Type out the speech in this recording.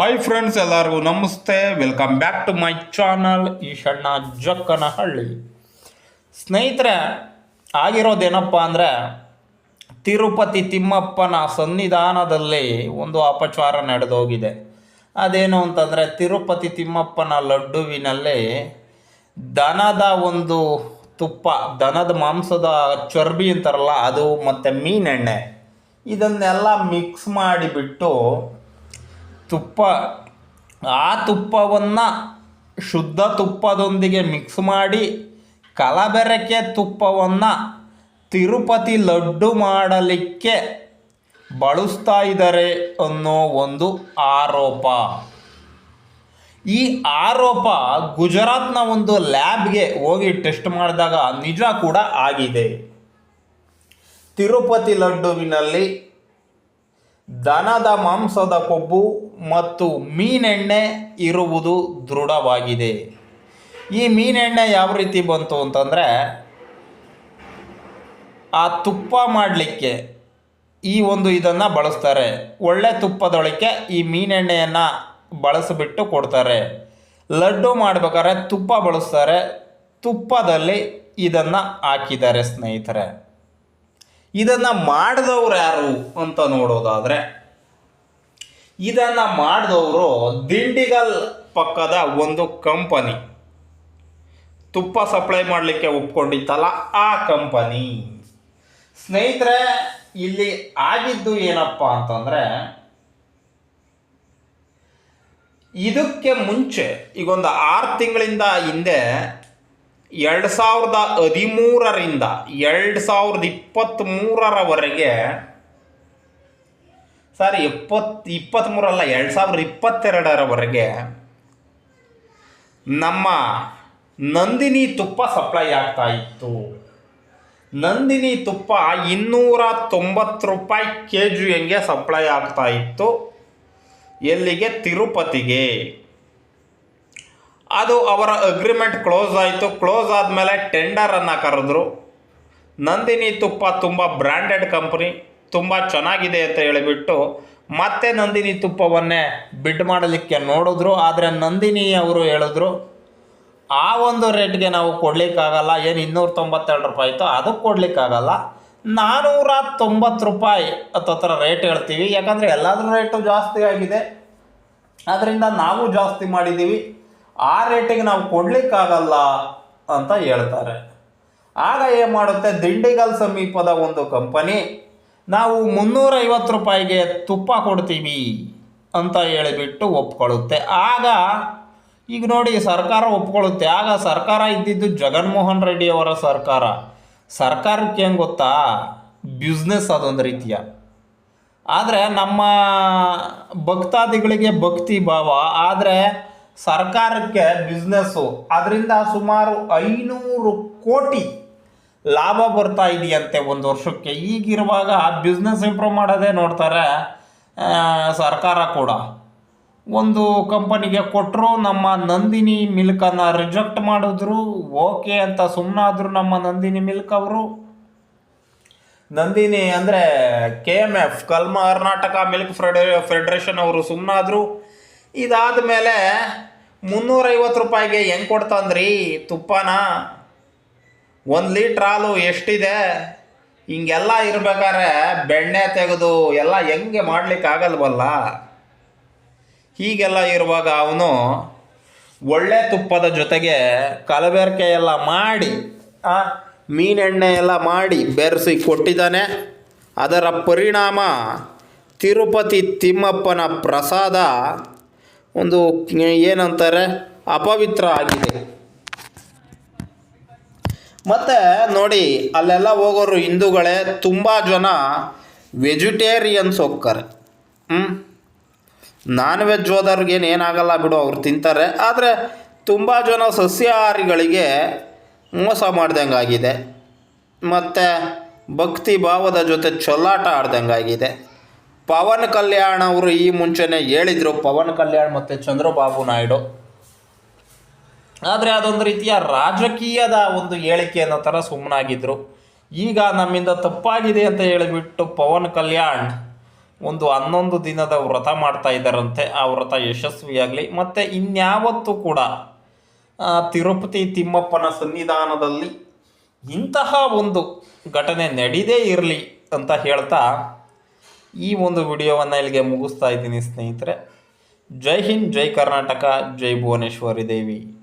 Hi friends ಎಲ್ಲರಿಗೂ ನಮಸ್ತೆ. Welcome back to my channel Eshanna Jakkanahalli. ಸ್ನೇಹಿತರೆ, ಆಗಿರೋದೇನಪ್ಪ ಅಂದರೆ, ತಿರುಪತಿ ತಿಮ್ಮಪ್ಪನ ಸನ್ನಿಧಾನದಲ್ಲಿ ಒಂದು ಅಪಚಾರ ನಡೆದೋಗಿದೆ. ಅದೇನು ಅಂತಂದರೆ, ತಿರುಪತಿ ತಿಮ್ಮಪ್ಪನ ಲಡ್ಡುವಿನಲ್ಲಿ ದನದ ಒಂದು ತುಪ್ಪ, ದನದ ಮಾಂಸದ ಚರ್ಬಿ ಅಂತಾರಲ್ಲ, ಅದು ಮತ್ತು ಮೀನೆಣ್ಣೆ. ಇದನ್ನೆಲ್ಲ ಮಿಕ್ಸ್ ಮಾಡಿಬಿಟ್ಟು ತುಪ್ಪ, ಆ ತುಪ್ಪವನ್ನು ಶುದ್ಧ ತುಪ್ಪದೊಂದಿಗೆ ಮಿಕ್ಸ್ ಮಾಡಿ ಕಲಬೆರಕೆ ತುಪ್ಪವನ್ನು ತಿರುಪತಿ ಲಡ್ಡು ಮಾಡಲಿಕ್ಕೆ ಬಳಸ್ತಾ ಇದ್ದಾರೆ ಅನ್ನೋ ಒಂದು ಆರೋಪ. ಈ ಆರೋಪ ಗುಜರಾತ್ನ ಒಂದು ಲ್ಯಾಬ್ಗೆ ಹೋಗಿ ಟೆಸ್ಟ್ ಮಾಡಿದಾಗ ನಿಜ ಕೂಡ ಆಗಿದೆ. ತಿರುಪತಿ ಲಡ್ಡುವಿನಲ್ಲಿ ದನದ ಮಾಂಸದ ಕೊಬ್ಬು ಮತ್ತು ಮೀನೆಣ್ಣೆ ಇರುವುದು ದೃಢವಾಗಿದೆ. ಈ ಮೀನೆಣ್ಣೆ ಯಾವ ರೀತಿ ಬಂತು ಅಂತಂದರೆ, ಆ ತುಪ್ಪ ಮಾಡಲಿಕ್ಕೆ ಈ ಒಂದು ಇದನ್ನು ಬಳಸ್ತಾರೆ. ಒಳ್ಳೆ ತುಪ್ಪದೊಳಕ್ಕೆ ಈ ಮೀನೆಣ್ಣೆಯನ್ನು ಬಳಸಿಬಿಟ್ಟು ಕೊಡ್ತಾರೆ. ಲಡ್ಡು ಮಾಡ್ಬೇಕಾದ್ರೆ ತುಪ್ಪ ಬಳಸ್ತಾರೆ. ತುಪ್ಪದಲ್ಲಿ ಇದನ್ನು ಹಾಕಿದ್ದಾರೆ ಸ್ನೇಹಿತರೆ. ಇದನ್ನು ಮಾಡಿದವ್ರು ಯಾರು ಅಂತ ನೋಡೋದಾದರೆ, ಇದನ್ನು ಮಾಡಿದವರು ದಿಂಡಿಗಲ್ ಪಕ್ಕದ ಒಂದು ಕಂಪನಿ ತುಪ್ಪ ಸಪ್ಲೈ ಮಾಡಲಿಕ್ಕೆ ಒಪ್ಕೊಂಡಿತ್ತಲ್ಲ ಆ ಕಂಪನಿ ಸ್ನೇಹಿತರೆ, ಇಲ್ಲಿ ಆಗಿದ್ದು ಏನಪ್ಪ ಅಂತಂದರೆ, ಇದಕ್ಕೆ ಮುಂಚೆ ಈಗೊಂದು ಆರು ತಿಂಗಳಿಂದ ಹಿಂದೆ ಎರಡು ಸಾವಿರದ ಹದಿಮೂರರಿಂದ ಎರಡು ಸಾವಿರದ ಇಪ್ಪತ್ತ್ಮೂರರವರೆಗೆ ಸರ್ ಇಪ್ಪತ್ತು ಇಪ್ಪತ್ತ್ಮೂರಲ್ಲ ಎರಡು ಸಾವಿರದ ಇಪ್ಪತ್ತೆರಡರವರೆಗೆ ನಮ್ಮ ನಂದಿನಿ ತುಪ್ಪ ಸಪ್ಲೈ ಆಗ್ತಾ ಇತ್ತು. ನಂದಿನಿ ತುಪ್ಪ ಇನ್ನೂರ ತೊಂಬತ್ತು ರೂಪಾಯಿ ಕೆ ಜಿ ಹೆಂಗೆ ಸಪ್ಲೈ ಆಗ್ತಾ ಇತ್ತು. ಎಲ್ಲಿಗೆ? ತಿರುಪತಿಗೆ. ಅದು ಅವರ ಅಗ್ರಿಮೆಂಟ್ ಕ್ಲೋಸ್ ಆಯಿತು. ಕ್ಲೋಸ್ ಆದಮೇಲೆ ಟೆಂಡರನ್ನು ಕರೆದ್ರು. ನಂದಿನಿ ತುಪ್ಪ ತುಂಬ ಬ್ರ್ಯಾಂಡೆಡ್ ಕಂಪ್ನಿ ತುಂಬ ಚೆನ್ನಾಗಿದೆ ಅಂತ ಹೇಳಿಬಿಟ್ಟು ಮತ್ತೆ ನಂದಿನಿ ತುಪ್ಪವನ್ನೇ ಬಿಡ್ ಮಾಡಲಿಕ್ಕೆ ನೋಡಿದ್ರು. ಆದರೆ ನಂದಿನಿ ಅವರು ಹೇಳಿದ್ರು, ಆ ಒಂದು ರೇಟ್ಗೆ ನಾವು ಕೊಡಲಿಕ್ಕಾಗಲ್ಲ, ಏನು ಇನ್ನೂರ ತೊಂಬತ್ತೆರಡು ರೂಪಾಯಿ ಇತ್ತು ಅದಕ್ಕೆ ಕೊಡಲಿಕ್ಕಾಗಲ್ಲ. ನಾನ್ನೂರ ತೊಂಬತ್ತು ರೂಪಾಯಿ ಹತ್ತತ್ರ ರೇಟ್ ಹೇಳ್ತೀವಿ. ಯಾಕಂದರೆ ಎಲ್ಲಾದರೂ ರೇಟು ಜಾಸ್ತಿ ಆಗಿದೆ. ಅದರಿಂದ ನಾವು ಜಾಸ್ತಿ ಮಾಡಿದ್ದೀವಿ. ಆ ರೇಟಿಗೆ ನಾವು ಕೊಡಲಿಕ್ಕಾಗಲ್ಲ ಅಂತ ಹೇಳ್ತಾರೆ. ಆಗ ಏನು ಮಾಡುತ್ತೆ? ದಿಂಡಿಗಲ್ ಸಮೀಪದ ಒಂದು ಕಂಪನಿ, ನಾವು ಮುನ್ನೂರೈವತ್ತು ರೂಪಾಯಿಗೆ ತುಪ್ಪ ಕೊಡ್ತೀವಿ ಅಂತ ಹೇಳಿಬಿಟ್ಟು ಒಪ್ಕೊಳ್ಳುತ್ತೆ. ಆಗ, ಈಗ ನೋಡಿ, ಸರ್ಕಾರ ಒಪ್ಕೊಳ್ಳುತ್ತೆ. ಆಗ ಸರ್ಕಾರ ಇದ್ದಿದ್ದು ಜಗನ್ಮೋಹನ್ ರೆಡ್ಡಿ ಅವರ ಸರ್ಕಾರ. ಸರ್ಕಾರಕ್ಕೆ ಹೆಂಗೆ ಗೊತ್ತಾ? ಬ್ಯುಸ್ನೆಸ್ ಅದೊಂದು ರೀತಿಯ. ಆದರೆ ನಮ್ಮ ಭಕ್ತಾದಿಗಳಿಗೆ ಭಕ್ತಿ ಭಾವ. ಆದರೆ ಸರ್ಕಾರಕ್ಕೆ ಬಿಸ್ನೆಸ್ಸು ಅದರಿಂದ ಸುಮಾರು ಐನೂರು ಕೋಟಿ ಲಾಭ ಬರ್ತಾ ಇದೆಯಂತೆ ಒಂದು ವರ್ಷಕ್ಕೆ. ಈಗಿರುವಾಗ ಬಿಸ್ನೆಸ್ ಇಂಪ್ರೂವ್ ಮಾಡೋದೇ ನೋಡ್ತಾರೆ ಸರ್ಕಾರ ಕೂಡ. ಒಂದು ಕಂಪನಿಗೆ ಕೊಟ್ಟರು ನಮ್ಮ ನಂದಿನಿ ಮಿಲ್ಕನ್ನು ರಿಜೆಕ್ಟ್ ಮಾಡಿದ್ರು, ಓಕೆ ಅಂತ ಸುಮ್ಮನಾದ್ರು ನಮ್ಮ ನಂದಿನಿ ಮಿಲ್ಕ್ ಅವರು. ನಂದಿನಿ ಅಂದರೆ ಕೆ ಎಂ ಎಫ್, ಕಲ್ಮ ಕರ್ನಾಟಕ ಮಿಲ್ಕ್ ಫೆಡೇ ಫೆಡ್ರೇಷನ್ ಅವರು ಸುಮ್ಮನಾದರು ಇದಾದ ಮೇಲೆ ಮುನ್ನೂರೈವತ್ತು ರೂಪಾಯಿಗೆ ಹೆಂಗೆ ಕೊಡ್ತಂದ್ರಿ? ತುಪ್ಪನ? ಒಂದು ಲೀಟ್ರ್ ಹಾಲು ಎಷ್ಟಿದೆ? ಹಿಂಗೆಲ್ಲ ಇರ್ಬೇಕಾದ್ರೆ ಬೆಣ್ಣೆ ತೆಗೆದು ಎಲ್ಲ ಹೆಂಗೆ ಮಾಡ್ಲಿಕ್ಕೆ ಆಗಲ್ವಲ್ಲ ಹೀಗೆಲ್ಲ ಇರುವಾಗ ಅವನು ಒಳ್ಳೆ ತುಪ್ಪದ ಜೊತೆಗೆ ಕಲಬೆರಕೆ ಎಲ್ಲ ಮಾಡಿ ಮೀನೆಣ್ಣೆ ಎಲ್ಲ ಮಾಡಿ ಬೆರೆಸಿ ಕೊಟ್ಟಿದ್ದಾನೆ. ಅದರ ಪರಿಣಾಮ ತಿರುಪತಿ ತಿಮ್ಮಪ್ಪನ ಪ್ರಸಾದ ಒಂದು ಏನಂತಾರೆ? ಅಪವಿತ್ರ ಆಗಿದೆ. ಮತ್ತು ನೋಡಿ, ಅಲ್ಲೆಲ್ಲ ಹೋಗೋರು ಹಿಂದೂಗಳೇ ತುಂಬ ಜನ ವೆಜಿಟೇರಿಯನ್ಸ್ ಹೋಗ್ತಾರೆ. ಹ್ಞೂ ನಾನ್ ವೆಜ್ ಹೋದವ್ರಿಗೇನು ಏನಾಗಲ್ಲ ಬಿಡು, ಅವ್ರು ತಿಂತಾರೆ. ಆದರೆ ತುಂಬ ಜನ ಸಸ್ಯಾಹಾರಿಗಳಿಗೆ ಮೋಸ ಮಾಡ್ದಂಗಾಗಿದೆ. ಮತ್ತು ಭಕ್ತಿ ಭಾವದ ಜೊತೆ ಚೊಲ್ಲಾಟ ಆಡ್ದಂಗಾಗಿದೆ. ಪವನ್ ಕಲ್ಯಾಣ್ ಅವರು ಈ ಮುಂಚೆನೇ ಹೇಳಿದರು. ಪವನ್ ಕಲ್ಯಾಣ್ ಮತ್ತು ಚಂದ್ರಬಾಬು ನಾಯ್ಡು. ಆದರೆ ಅದೊಂದು ರೀತಿಯ ರಾಜಕೀಯದ ಒಂದು ಹೇಳಿಕೆ ಅನ್ನೋ ಥರ ಸುಮ್ಮನಾಗಿದ್ದರು ಈಗ ನಮ್ಮಿಂದ ತಪ್ಪಾಗಿದೆ ಅಂತ ಹೇಳಿಬಿಟ್ಟು ಪವನ್ ಕಲ್ಯಾಣ್ ಒಂದು ಹನ್ನೊಂದು ದಿನದ ವ್ರತ ಮಾಡ್ತಾ ಇದ್ದಾರಂತೆ. ಆ ವ್ರತ ಯಶಸ್ವಿಯಾಗಲಿ, ಮತ್ತು ಇನ್ಯಾವತ್ತೂ ಕೂಡ ತಿರುಪತಿ ತಿಮ್ಮಪ್ಪನ ಸನ್ನಿಧಾನದಲ್ಲಿ ಇಂತಹ ಒಂದು ಘಟನೆ ನಡೀದೇ ಇರಲಿ ಅಂತ ಹೇಳ್ತಾ ಈ ಒಂದು ವಿಡಿಯೋವನ್ನು ಇಲ್ಲಿಗೆ ಮುಗಿಸ್ತಾ ಇದ್ದೀನಿ ಸ್ನೇಹಿತರೆ. ಜೈ ಹಿಂದ್ ಜೈ ಕರ್ನಾಟಕ ಜೈ ಭುವನೇಶ್ವರಿ ದೇವಿ.